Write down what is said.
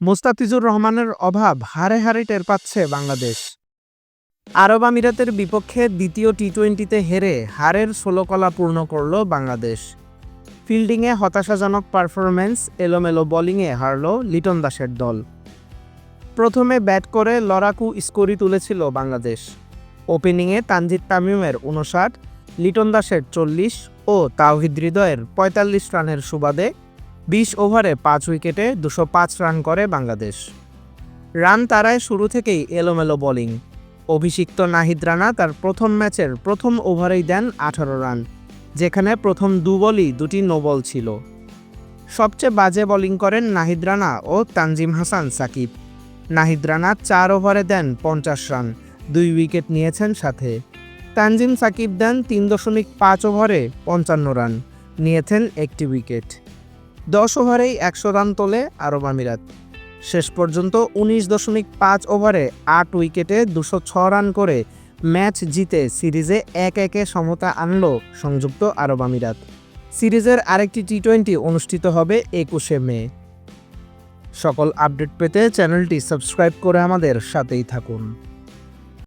মোস্তাফিজুর রহমানের অভাব হারে হারে টের পাচ্ছে বাংলাদেশ। আরব আমিরাতের বিপক্ষে দ্বিতীয় টি টোয়েন্টিতে হেরে হারের ষোলকলা পূর্ণ করল বাংলাদেশ। ফিল্ডিংয়ে হতাশাজনক পারফরম্যান্স এলোমেলো বোলিংয়ে হারল লিটন দাসের দল। প্রথমে ব্যাট করে লড়াকু স্কোরই তুলেছিল বাংলাদেশ। ওপেনিংয়ে তানজিদ তামিমের উনষাট লিটন দাসের চল্লিশ ও তাওহিদ হৃদয়ের পঁয়তাল্লিশ রানের সুবাদে বিশ ওভারে পাঁচ উইকেটে দুশো পাঁচ রান করে বাংলাদেশ। রান তারায় শুরু থেকেই এলোমেলো বোলিং। অভিষিক্ত নাহিদ রানা তার প্রথম ম্যাচের প্রথম ওভারেই দেন আঠারো রান, যেখানে প্রথম দু বলই দুটি নোবল ছিল। সবচেয়ে বাজে বোলিং করেন নাহিদ রানা ও তানজিম হাসান সাকিব। নাহিদ রানা চার ওভারে দেন পঞ্চাশ রান, দুই উইকেট নিয়েছেন সাথে। তানজিম সাকিব দেন তিন দশমিক পাঁচ ওভারে পঞ্চান্ন রান, নিয়েছেন একটি উইকেট। দশ ওভারেই একশো রান তোলে আরব আমিরাত। শেষ পর্যন্ত উনিশ দশমিক পাঁচ ওভারে আট উইকেটে দুশো ছ রান করে ম্যাচ জিতে সিরিজে এক একে সমতা আনল সংযুক্ত আরব আমিরাত। সিরিজের আরেকটি টি টোয়েন্টি অনুষ্ঠিত হবে একুশে মে। সকল আপডেট পেতে চ্যানেলটি সাবস্ক্রাইব করে আমাদের সাথেই থাকুন।